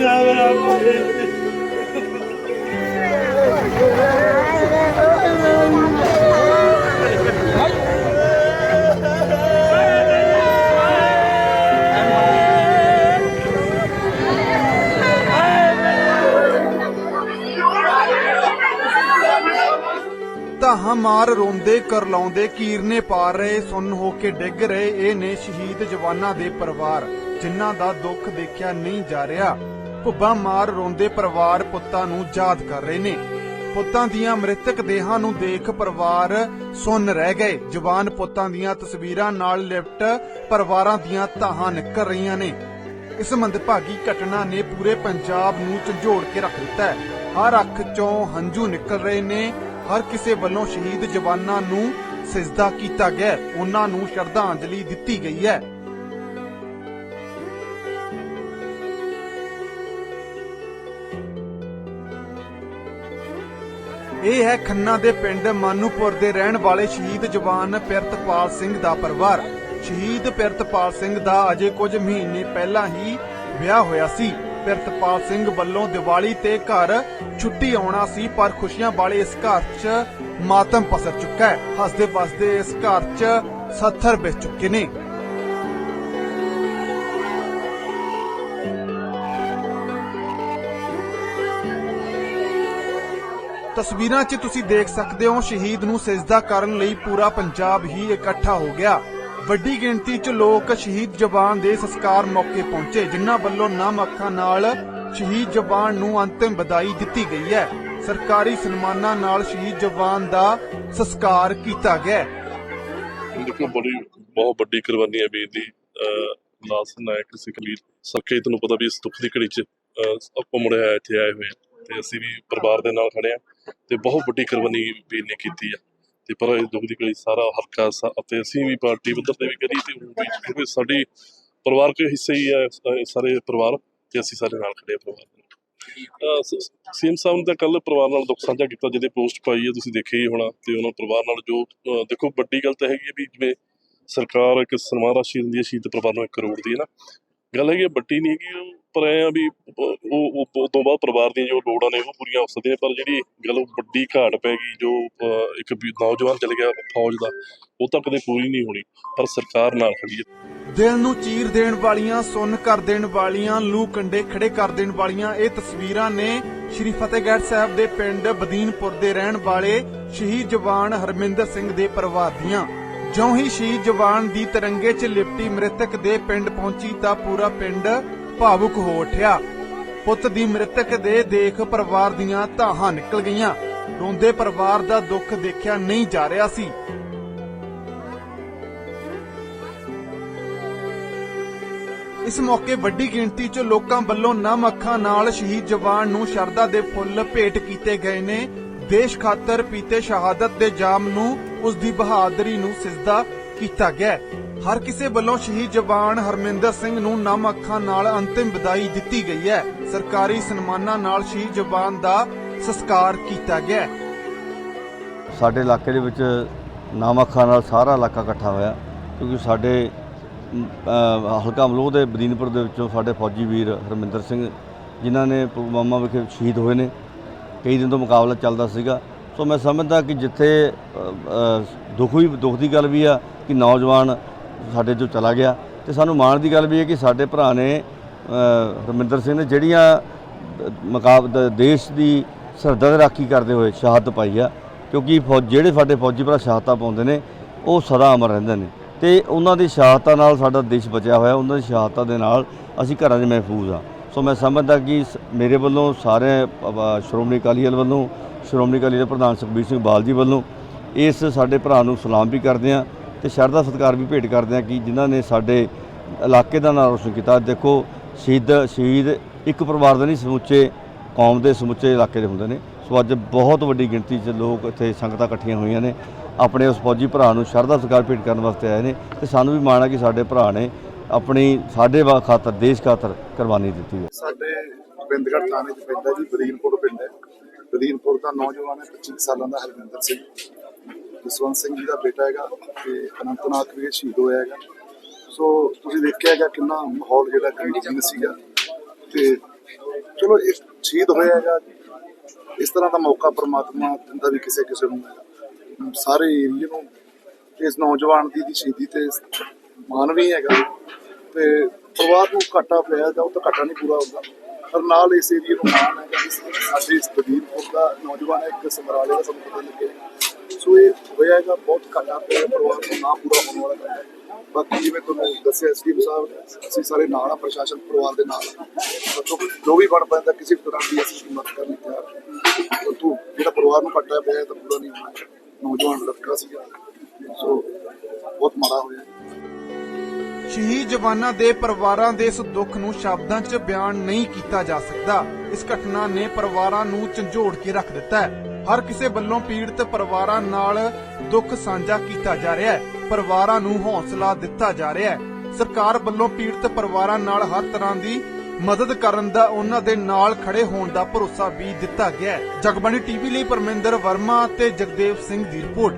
ਬੱਚਾ ਧਾਹਾਂ ਮਾਰ ਰੋਂਦੇ ਕਰਲਾਉਂਦੇ ਕੀਰਨੇ ਪਾ ਰਹੇ, ਸੁੰਨ ਹੋ ਕੇ ਡਿੱਗ ਰਹੇ, ਇਹ ਨੇ ਸ਼ਹੀਦ ਜਵਾਨਾਂ ਦੇ ਪਰਿਵਾਰ, ਜਿਨ੍ਹਾਂ ਦਾ ਦੁੱਖ ਦੇਖਿਆ ਨਹੀਂ ਜਾ ਰਿਹਾ। ਭੁੱਬਾਂ ਮਾਰ ਰੋਂਦੇ ਪਰਿਵਾਰ ਪੁੱਤਾਂ ਨੂੰ ਯਾਦ ਕਰ ਰਹੇ ਨੇ। ਪੁੱਤਾਂ ਦੀਆਂ ਮ੍ਰਿਤਕ ਦੇਹਾਂ ਨੂੰ ਦੇਖ ਪਰਿਵਾਰ ਸੁੰਨ ਰਹਿ ਗਏ। ਜਵਾਨ ਪੁੱਤਾਂ ਦੀਆਂ ਤਸਵੀਰਾਂ ਨਾਲ ਲਿਪਟ ਪਰਿਵਾਰਾਂ ਦੀਆਂ ਧਾਹਾਂ ਨਿਕਲ ਰਹੀਆਂ ਨੇ। ਇਸ ਮੰਦਭਾਗੀ ਘਟਨਾ ਨੇ ਪੂਰੇ ਪੰਜਾਬ ਨੂੰ ਝੰਜੋੜ ਕੇ ਰੱਖ ਦਿੱਤਾ ਹੈ। ਹਰ ਅੱਖ ਚੋਂ ਹੰਝੂ ਨਿਕਲ ਰਹੇ ਨੇ। ਹਰ ਕਿਸੇ ਵੱਲੋਂ ਸ਼ਹੀਦ ਜਵਾਨਾਂ ਨੂੰ ਸਜਦਾ ਕੀਤਾ ਗਿਆ ਹੈ। ਉਹਨਾਂ ਨੂੰ ਸ਼ਰਧਾਂਜਲੀ ਦਿੱਤੀ ਗਈ ਹੈ। ਇਹ ਹੈ ਖੰਨਾ ਦੇ ਪਿੰਡ ਮਾਨੂਪੁਰ ਦੇ ਰਹਿਣ ਵਾਲੇ ਸ਼ਹੀਦ ਜਵਾਨ ਪਿਰਤਪਾਲ ਸਿੰਘ ਦਾ ਪਰਿਵਾਰ। ਸ਼ਹੀਦ ਪਿਰਤਪਾਲ ਸਿੰਘ ਦਾ ਅਜੇ ਕੁਝ ਮਹੀਨੇ ਪਹਿਲਾਂ ਹੀ ਵਿਆਹ ਹੋਇਆ ਸੀ। ਪਿਰਤਪਾਲ ਸਿੰਘ ਵੱਲੋਂ ਦੀਵਾਲੀ ਤੇ ਘਰ ਛੁੱਟੀ ਆਉਣਾ ਸੀ, ਪਰ ਖੁਸ਼ੀਆਂ ਵਾਲੇ ਇਸ ਘਰ 'ਚ ਮਾਤਮ ਪਸਰ ਚੁੱਕਾ ਹੈ। ਹੱਸਦੇ ਵਸਦੇ ਇਸ ਘਰ 'ਚ ਸੱਥਰ ਵਿਸ ਚੁੱਕੇ ਨੇ। ਤਸਵੀਰਾਂ 'ਚ ਤੁਸੀਂ ਦੇਖ ਸਕਦੇ ਹੋ, ਸ਼ਹੀਦ ਨੂੰ ਸਿਜਦਾ ਕਰਨ ਲਈ ਪੂਰਾ ਪੰਜਾਬ ਹੀ ਇਕੱਠਾ ਹੋ ਗਿਆ। ਵੱਡੀ ਗਿਣਤੀ 'ਚ ਲੋਕ ਸ਼ਹੀਦ ਜਵਾਨ ਦੇ ਸੰਸਕਾਰ ਮੌਕੇ ਪਹੁੰਚੇ, ਜਿਨ੍ਹਾਂ ਵੱਲੋਂ ਨਮ ਅੱਖਾਂ ਨਾਲ ਸ਼ਹੀਦ ਜਵਾਨ ਨੂੰ ਅੰਤਿਮ ਵਿਦਾਈ ਦਿੱਤੀ ਗਈ ਹੈ। ਸਰਕਾਰੀ ਸਨਮਾਨਾਂ ਨਾਲ ਸ਼ਹੀਦ ਜਵਾਨ ਦਾ ਸੰਸਕਾਰ ਕੀਤਾ ਗਿਆ ਦੇਖੋ ਬੜੀ, ਬਹੁਤ ਵੱਡੀ ਕੁਰਬਾਨੀ ਹੈ ਵੀਰ ਦੀ। ਲਾਸ ਨਾਇਕ ਸਿਕਵੀਰ ਸਕੇ ਤੁਹਾਨੂੰ ਪਤਾ ਵੀ ਇਸ ਦੁੱਖ ਦੀ ਘੜੀ 'ਚ ਆਪਾਂ ਮੁੜਿਆ ਇੱਥੇ ਆਏ ਹੋਏ ਤੇ ਅਸੀਂ ਵੀ ਪਰਿਵਾਰ ਦੇ ਨਾਲ ਖੜੇ ਆ ਤੇ ਬਹੁਤ ਵੱਡੀ ਕੁਰਬਾਨੀ ਵੀਰ ਨੇ ਕੀਤੀ ਆ। ਤੇ ਪਰ ਇਸ ਦੁੱਖ ਦੀ ਘੜੀ ਸਾਰਾ ਹਲਕਾ ਅਤੇ ਅਸੀਂ ਵੀ ਪਾਰਟੀ ਪੱਧਰ ਤੇ ਵੀ ਕਰੀ ਤੇ ਉਹ ਵੀ ਕਿਉਂਕਿ ਸਾਡੀ ਪਰਿਵਾਰਕ ਹਿੱਸੇ ਹੀ ਹੈ ਸਾਰੇ ਪਰਿਵਾਰ ਤੇ ਅਸੀਂ ਸਾਰੇ ਨਾਲ ਖੜੇ ਆ ਪਰਿਵਾਰ ਦੇ ਸੀਐਮ ਸਾਹਿਬ ਨੇ ਤਾਂ ਕੱਲ ਪਰਿਵਾਰ ਨਾਲ ਦੁੱਖ ਸਾਂਝਾ ਕੀਤਾ, ਜਿਹਦੇ ਪੋਸਟ ਪਾਈ ਹੈ ਤੁਸੀਂ ਦੇਖਿਆ ਹੀ ਹੋਣਾ ਤੇ ਉਹਨਾਂ ਪਰਿਵਾਰ ਨਾਲ ਜੋ ਦੇਖੋ ਵੱਡੀ ਗੱਲ ਤਾਂ ਹੈਗੀ ਹੈ ਵੀ ਜਿਵੇਂ ਸਰਕਾਰ ਇੱਕ ਸਨਮਾਨ ਰਾਸ਼ੀ ਦਿੰਦੀ ਹੈ ਸ਼ਹੀਦ ਪਰਿਵਾਰ ਨੂੰ 1 ਕਰੋੜ ਦੀ ਹੈ ਨਾ ਗੱਲ ਹੈਗੀ ਹੈ ਵੱਡੀ ਨਹੀਂ ਹੈਗੀ ਪਰ ਐ ਆ ਵੀ ਉਹ ਤੋਂ ਬਾਅਦ ਪਰਿਵਾਰ ਦੀਆਂ ਜੋ ਲੋੜਾਂ ਨੇ ਉਹ ਪੂਰੀਆਂ ਹੋ ਸਕਦੀਆਂ, ਪਰ ਜਿਹੜੀ ਗੱਲ ਵੱਡੀ ਘਾਟ ਪੈ ਗਈ, ਜੋ ਇੱਕ ਨੌਜਵਾਨ ਚਲੇ ਗਿਆ ਫੌਜ ਦਾ, ਉਹ ਤਾਂ ਕਦੇ ਪੂਰੀ ਨਹੀਂ ਹੋਣੀ, ਪਰ ਸਰਕਾਰ ਨਾਲ ਖੜੀ ਹੈ। ਦਿਲ ਨੂੰ ਚੀਰ ਦੇਣ ਵਾਲੀਆਂ, ਸੁੰਨ ਕਰ ਦੇਣ ਵਾਲੀਆਂ, ਲੂ ਕੰਡੇ ਖੜੇ ਕਰ ਦੇਣ ਵਾਲੀਆਂ ਇਹ ਤਸਵੀਰਾਂ ਨੇ ਸ਼੍ਰੀ ਫਤਿਹਗੜ੍ਹ ਸਾਹਿਬ ਦੇ ਪਿੰਡ ਬਦੀਨਪੁਰ ਦੇ ਰਹਿਣ ਵਾਲੇ ਸ਼ਹੀਦ ਜਵਾਨ ਹਰਮਿੰਦਰ ਸਿੰਘ ਦੇ ਪਰਿਵਾਰ ਦੀਆਂ। ਜਿਉਂ ਹੀ ਸ਼ਹੀਦ ਜਵਾਨ ਦੀ ਤਿਰੰਗੇ 'ਚ ਲਿਪਟੀ ਮ੍ਰਿਤਕ ਦੇ ਪਿੰਡ ਪਹੁੰਚੀ ਤਾਂ ਪੂਰਾ ਪਿੰਡ ਭਾਵੁਕ ਹੋ ਉੱਠਿਆ। ਪੁੱਤ ਦੀ ਮ੍ਰਿਤਕ ਦੇ ਦੇਖ ਪਰਿਵਾਰ ਦੀਆਂ ਧਾਹਾਂ ਨਿਕਲ ਗਈਆਂ। ਰੋਂਦੇ ਪਰਿਵਾਰ ਦਾ ਦੁੱਖ ਦੇਖਿਆ ਨਹੀਂ ਜਾ ਰਿਹਾ ਸੀ। ਇਸ ਮੌਕੇ ਵੱਡੀ ਗਿਣਤੀ 'ਚ ਲੋਕਾਂ ਵੱਲੋਂ ਨਮ ਅੱਖਾਂ ਨਾਲ ਸ਼ਹੀਦ ਜਵਾਨ ਨੂੰ ਸ਼ਰਧਾ ਦੇ ਫੁੱਲ ਭੇਟ ਕੀਤੇ ਗਏ ਨੇ। ਦੇਸ਼ ਖਾਤਰ ਪੀਤੇ ਸ਼ਹਾਦਤ ਦੇ ਜਾਮ ਨੂੰ ਉਸ ਦੀ ਬਹਾਦਰੀ ਨੂੰ ਸਿਜਦਾ ਕੀਤਾ ਗਿਆ। ਹਰ ਕਿਸੇ ਵੱਲੋਂ ਸ਼ਹੀਦ ਜਵਾਨ ਹਰਮਿੰਦਰ ਸਿੰਘ ਨੂੰ ਨਮ ਅੱਖਾਂ ਨਾਲ ਅੰਤਿਮ ਵਿਦਾਈ ਦਿੱਤੀ ਗਈ ਹੈ। ਸਰਕਾਰੀ ਸਨਮਾਨਾਂ ਨਾਲ ਸ਼ਹੀਦ ਜਵਾਨ ਦਾ ਸੰਸਕਾਰ ਕੀਤਾ ਗਿਆ। ਸਾਡੇ ਇਲਾਕੇ ਦੇ ਵਿੱਚ ਨਾਮ ਅੱਖਾਂ ਨਾਲ ਸਾਰਾ ਇਲਾਕਾ ਇਕੱਠਾ ਹੋਇਆ, ਕਿਉਂਕਿ ਸਾਡੇ ਹਲਕਾ ਅਮਲੋਹ ਦੇ ਬਦੀਨਪੁਰ ਦੇ ਵਿੱਚੋਂ ਸਾਡੇ ਫੌਜੀ ਵੀਰ ਹਰਮਿੰਦਰ ਸਿੰਘ, ਜਿਨ੍ਹਾਂ ਨੇ ਪੁਲਵਾਮਾ ਵਿਖੇ ਸ਼ਹੀਦ ਹੋਏ ਨੇ। ਕਈ ਦਿਨ ਤੋਂ ਮੁਕਾਬਲਾ ਚੱਲਦਾ ਸੀਗਾ। ਸੋ ਮੈਂ ਸਮਝਦਾ ਕਿ ਜਿੱਥੇ ਦੁੱਖ ਵੀ ਦੁੱਖ ਦੀ ਗੱਲ ਵੀ ਆ ਕਿ ਨੌਜਵਾਨ ਸਾਡੇ ਤੋਂ ਚਲਾ ਗਿਆ। ਤੇ ਸਾਨੂੰ ਮਾਣ ਦੀ ਗੱਲ ਵੀ ਹੈ ਕਿ ਸਾਡੇ ਭਰਾ ਨੇ ਅ, ਹਰਮਿੰਦਰ ਸਿੰਘ ਨੇ ਜਿਹੜੀਆਂ ਮੁਕਾਬਲਾ ਦੇਸ਼ ਦੀ ਸਰਹੱਦਾਂ ਦੀ ਰਾਖੀ ਕਰਦੇ ਹੋਏ ਸ਼ਹਾਦਤ ਪਾਈ ਆ ਕਿਉਂਕਿ ਫੌਜ ਜਿਹੜੇ ਸਾਡੇ ਫੌਜੀ ਭਰਾ ਸ਼ਹਾਦਤਾਂ ਪਾਉਂਦੇ ਨੇ ਉਹ ਸਦਾ ਅਮਰ ਰਹਿੰਦੇ ਨੇ। ਤੇ ਉਹਨਾਂ ਦੀ ਸ਼ਹਾਦਤਾਂ ਨਾਲ ਸਾਡਾ ਦੇਸ਼ ਬਚਿਆ ਹੋਇਆ ਉਹਨਾਂ ਦੀ ਸ਼ਹਾਦਤਾਂ ਦੇ ਨਾਲ ਅਸੀਂ ਘਰਾਂ 'ਚ ਮਹਿਫੂਜ਼ ਆ। ਸੋ ਮੈਂ ਸਮਝਦਾ ਕਿ ਸ- ਮੇਰੇ ਵੱਲੋਂ ਸਾਰੇ ਸ਼੍ਰੋਮਣੀ ਅਕਾਲੀ ਦਲ ਵੱਲੋਂ ਸ਼੍ਰੋਮਣੀ ਅਕਾਲੀ ਦਲ ਪ੍ਰਧਾਨ ਸੁਖਬੀਰ ਸਿੰਘ ਬਾਲ ਜੀ ਵੱਲੋਂ ਇਸ ਸਾਡੇ ਭਰਾ ਨੂੰ ਸਲਾਮ ਵੀ ਕਰਦੇ ਆ ਤੇ ਸ਼ਰਧਾ ਸਤਿਕਾਰ ਵੀ ਭੇਟ ਕਰਦੇ ਆ ਕਿ ਜਿਨ੍ਹਾਂ ਨੇ ਸਾਡੇ ਇਲਾਕੇ ਦਾ ਨਾਮ ਰੋਸ਼ਨ ਕੀਤਾ। ਦੇਖੋ, ਸ਼ਹੀਦ ਸ਼ਹੀਦ ਇੱਕ ਪਰਿਵਾਰ ਦੇ ਨਹੀਂ, ਸਮੁੱਚੇ ਕੌਮ ਦੇ, ਸਮੁੱਚੇ ਇਲਾਕੇ ਦੇ ਹੁੰਦੇ ਨੇ। ਸੋ ਅੱਜ ਬਹੁਤ ਵੱਡੀ ਗਿਣਤੀ 'ਚ ਲੋਕ ਇੱਥੇ ਸੰਗਤਾਂ ਇਕੱਠੀਆਂ ਹੋਈਆਂ ਨੇ। ਆਪਣੇ ਉਸ ਫੌਜੀ ਭਰਾ ਨੂੰ ਸ਼ਰਧਾ ਸਤਿਕਾਰ ਭੇਟ ਕਰਨ ਵਾਸਤੇ ਆਏ ਨੇ ਤੇ ਸਾਨੂੰ ਵੀ ਮਾਣ ਆ ਕਿ ਸਾਡੇ ਭਰਾ ਨੇ ਆਪਣੀ ਸਾਡੇ ਵਾ ਖਾਤਰ, ਦੇਸ਼ ਖਾਤਰ ਕੁਰਬਾਨੀ ਦਿੱਤੀ ਹੈ। ਸਾਡੇ ਬਿੰਦਗੜ੍ਹ ਥਾਣੇ 'ਚ ਪੈਂਦਾ ਜੀ ਬਦੀਨਪੁਰ ਪਿੰਡ ਹੈ। ਬਦੀਨਪੁਰ ਦਾ ਨੌਜਵਾਨ ਹੈ 25 ਸਾਲਾਂ ਦਾ ਹਰਵਿੰਦਰ ਸਿੰਘ। ਜਸਵੰਤ ਸਿੰਘ ਜੀ ਦਾ ਬੇਟਾ ਹੈਗਾ ਤੇ ਅਨੰਤਨਾਥ ਵੀ ਸ਼ਹੀਦ ਹੋਇਆ ਹੈਗਾ। ਸੋ ਤੁਸੀਂ ਦੇਖਿਆ ਹੈਗਾ ਕਿੰਨਾ ਮਾਹੌਲ ਜਿਹੜਾ ਗਮਗੀਨ ਸੀਗਾ ਤੇ ਚਲੋ ਇਹ ਸ਼ਹੀਦ ਹੋਇਆ ਹੈਗਾ। ਇਸ ਤਰ੍ਹਾਂ ਦਾ ਮੌਕਾ ਪਰਮਾਤਮਾ ਦਿੰਦਾ ਵੀ ਕਿਸੇ ਕਿਸੇ ਨੂੰ। ਸਾਰੇ ਏਰੀਏ ਨੂੰ ਇਸ ਨੌਜਵਾਨ ਦੀ ਦੀ ਸ਼ਹੀਦੀ ਤੇ ਮਾਣ ਵੀ ਹੈਗਾ ਤੇ ਪਰਿਵਾਰ ਨੂੰ ਘਾਟਾ ਪਿਆ ਤਾਂ ਉਹ ਤਾਂ ਘਾਟਾ ਨਹੀਂ ਪੂਰਾ ਹੁੰਦਾ। ਪਰ ਨਾਲ ਇਸ ਏਰੀਏ ਨੂੰ ਮਾਣ ਹੈਗਾ ਕਿ ਸਾਡੇ ਦਾ ਨੌਜਵਾਨ ਹੈ ਇੱਕ ਸਮਰਾਲੇ ਦਾ ਸਾਨੂੰ ਪਤਾ ਲੱਗਿਆ ਸੋ ਇਹ ਹੋਇਆ ਹੈਗਾ ਬਹੁਤ ਘਾਟਾ ਪਿਆ ਪਰਿਵਾਰ ਨੂੰ ਨਾ ਪੂਰਾ ਹੋਣ ਵਾਲਾ ਘਾਟਾ ਬਾਕੀ ਜਿਵੇਂ ਤੁਹਾਨੂੰ ਦੱਸਿਆ ਐਸਪੀ ਸਾਹਿਬ, ਅਸੀਂ ਸਾਰੇ ਨਾਲ ਆ, ਪ੍ਰਸ਼ਾਸਨ ਪਰਿਵਾਰ ਦੇ ਨਾਲ। ਆ। ਜੋ- ਵੀ ਬਣ ਪੈਂਦਾ, ਕਿਸੇ ਵੀ ਤਰ੍ਹਾਂ ਦੀ ਅਸੀਂ ਮਦਦ ਕਰਨ ਲਈ ਤਿਆਰ ਹਾਂ। ਪਰੰਤੂ ਜਿਹੜਾ ਪਰਿਵਾਰ ਨੂੰ ਘਾਟਾ ਪਿਆ, ਇਹ ਤਾਂ ਪੂਰਾ ਨਹੀਂ ਹੋਣਾ। ਨੌਜਵਾਨ ਲੜਕਾ ਸੀਗਾ। ਸੋ ਬਹੁਤ ਮਾੜਾ ਹੋਇਆ। ਸ਼ਹੀਦ ਜਵਾਨਾਂ ਦੇ ਪਰਿਵਾਰਾਂ ਦੇ ਇਸ ਦੁੱਖ ਨੂੰ ਸ਼ਬਦਾਂ 'ਚ ਬਿਆਨ ਨਹੀਂ ਕੀਤਾ ਜਾ ਸਕਦਾ। ਇਸ ਘਟਨਾ ਨੇ ਪਰਿਵਾਰਾਂ ਨੂੰ ਝੰਜੋੜ ਕੇ ਰੱਖ ਦਿੱਤਾ ਹੈ। ਹਰ ਕਿਸੇ ਵੱਲੋਂ ਪੀੜਤ ਪਰਿਵਾਰਾਂ ਨਾਲ ਦੁੱਖ ਸਾਂਝਾ ਕੀਤਾ ਜਾ ਰਿਹਾ ਹੈ। ਪਰਿਵਾਰਾਂ ਨੂੰ ਹੌਸਲਾ ਦਿੱਤਾ ਜਾ ਰਿਹਾ ਹੈ। ਸਰਕਾਰ ਵੱਲੋਂ ਪੀੜਤ ਪਰਿਵਾਰਾਂ ਨਾਲ ਹਰ ਤਰ੍ਹਾਂ ਦੀ ਮਦਦ ਕਰਨ ਦਾ ਉਹਨਾਂ ਦੇ ਨਾਲ ਖੜੇ ਹੋਣ ਦਾ ਭਰੋਸਾ ਵੀ ਦਿੱਤਾ ਗਿਆ ਹੈ। ਜਗਬਾਣੀ ਟੀਵੀ ਲਈ ਪਰਮਿੰਦਰ ਵਰਮਾ ਤੇ ਜਗਦੇਵ ਸਿੰਘ ਦੀ ਰਿਪੋਰਟ।